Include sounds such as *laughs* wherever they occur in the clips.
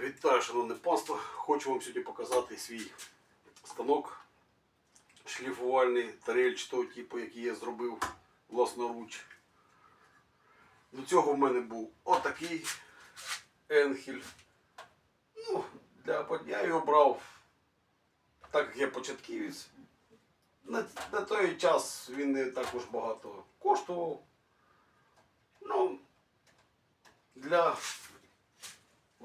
Вітаю, шановне панство. Хочу вам сьогодні показати свій станок шліфувальний тарельчатого типу, який я зробив власноруч. До цього в мене був отакий енхель. Ну, для я його брав, так як я початківець. На, на той час він не також багато коштував. Ну, для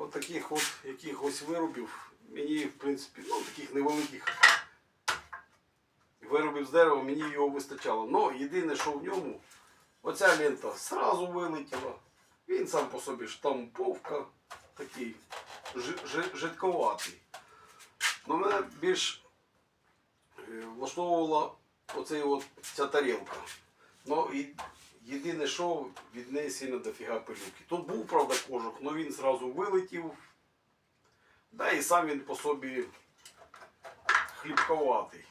от таких от якихось виробів мені, в принципі, ну, таких невеликих виробів з дерева, мені його вистачало. Ну, єдине, що в ньому, оця лента зразу вилетіла. Він сам по собі штамповка, такий жи- жи- жидковатий. Но мене більш е, влаштовувала оцей от, ця тарілка. Ну і єдине, що від неї сильно дофіга пилюки. Тут був, правда, кожух, але він зразу вилетів. Да і сам він по собі хлібковатий.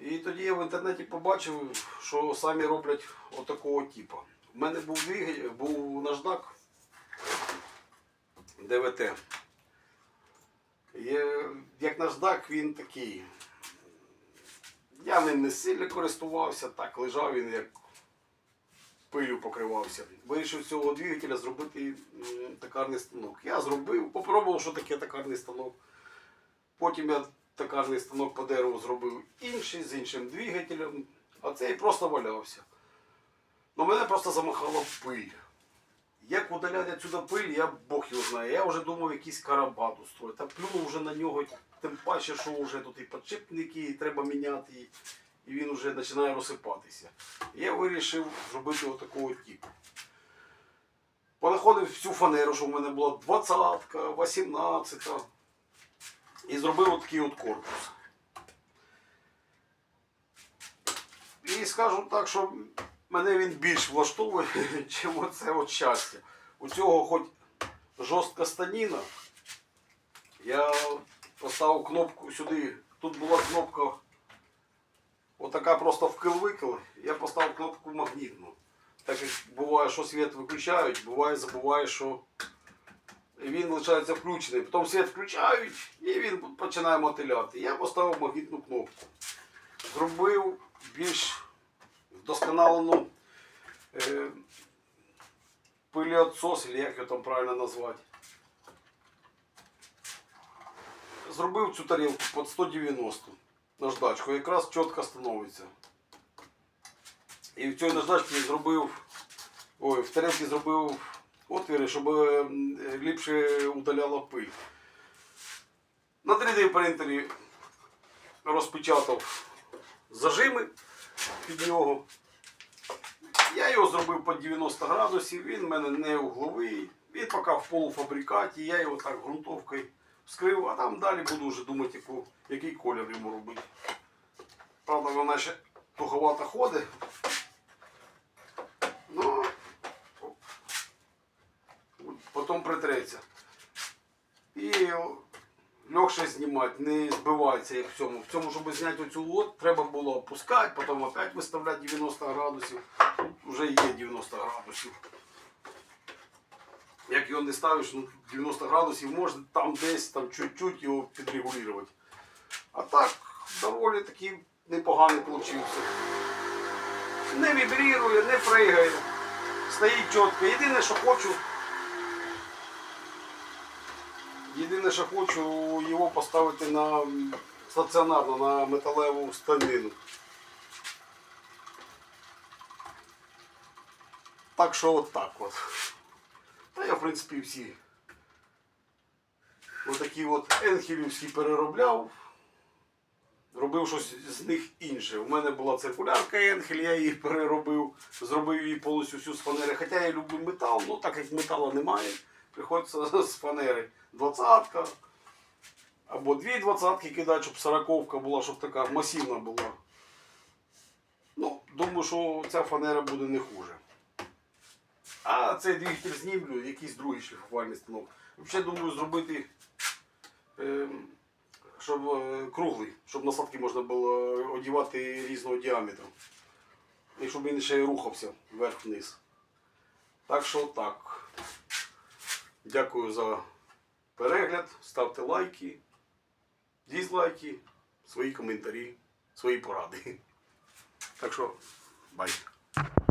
І тоді я в інтернеті побачив, що самі роблять отакого типу. У мене був був наждак ДВТ. Як наждак, він такий. Я ним не сильно користувався, так лежав він як пилю покривався. Вирішив цього двигателя зробити токарний станок. Я зробив, попробував, що таке токарний станок. Потім я токарний станок по дереву зробив інший з іншим двигателем, а цей просто валявся. Ну мене просто замахала пиль. Як удаляти отсюда пиль, я Бог його знає. Я вже думав якийсь карабат устроїти. Та плюнув вже на нього, тим паче, що вже тут і підшипники, треба міняти, і він вже починає розсипатися. Я вирішив зробити отакого типу. Понаходив всю фанеру, що в мене була 20-ка, 18-ка. І зробив отакий от корпус. І скажу так, що мене він більш влаштовує, *laughs* ніж оце от щастя. У цього хоч жорстка станіна. Я поставив кнопку сюди. Тут була кнопка отака просто вкил-викил. Я поставив кнопку магнітну. Так як буває, що світ виключають, буває, забуває, що він лишається включений. Потім світ включають і він починає мотиляти. Я поставив магнітну кнопку. Зробив більш вдосконалену е, пиліотсос, як його там правильно назвати. Зробив цю тарілку під 190 наждачку, якраз чітко становиться. І в цій наждачці зробив, ой, в тарілці зробив отвіри, щоб е, ліпше удаляла пиль. На 3D принтері розпечатав зажими під нього. Я його зробив під 90 градусів, він в мене не угловий, він поки в полуфабрикаті, я його так ґрунтовкою вскрив, а там далі буду вже думати, який колір йому робити. Правда, вона ще туговато ходить. Ну, потім притреться. І легше знімати, не збивається як в цьому. В цьому, щоб зняти оцю лот, треба було опускати, потім опять виставляти 90 градусів. Тут вже є 90 градусів. Як його не ставиш, ну 90 градусів можна там десь там чуть-чуть його підрегулювати. А так, доволі такий непоганий вийшов. Не вібрірує, не пригає. Стоїть чітко. Єдине, що хочу. Єдине, що хочу його поставити на м, стаціонарно на металеву станину. Так що от так от. Та я в принципі всі. Отакі от енхелівські переробляв. Робив щось з них інше. У мене була циркулярка енхель, я її переробив, зробив її повністю всю з фанери. Хоча я люблю метал, ну так як металу немає, приходиться з фанери двадцятка. Або дві двадцятки кидати, щоб сороковка була, щоб така масивна була. Ну, думаю, що ця фанера буде не хуже. А цей двигатель знімлю, якийсь другий шліфувальний станок. Взагалі думаю зробити ем, щоб е, круглий, щоб насадки можна було одягати різного діаметру. І щоб він ще й рухався вверх-вниз. Так що так. Дякую за перегляд. Ставте лайки, дізлайки, свої коментарі, свої поради. Так що, бай.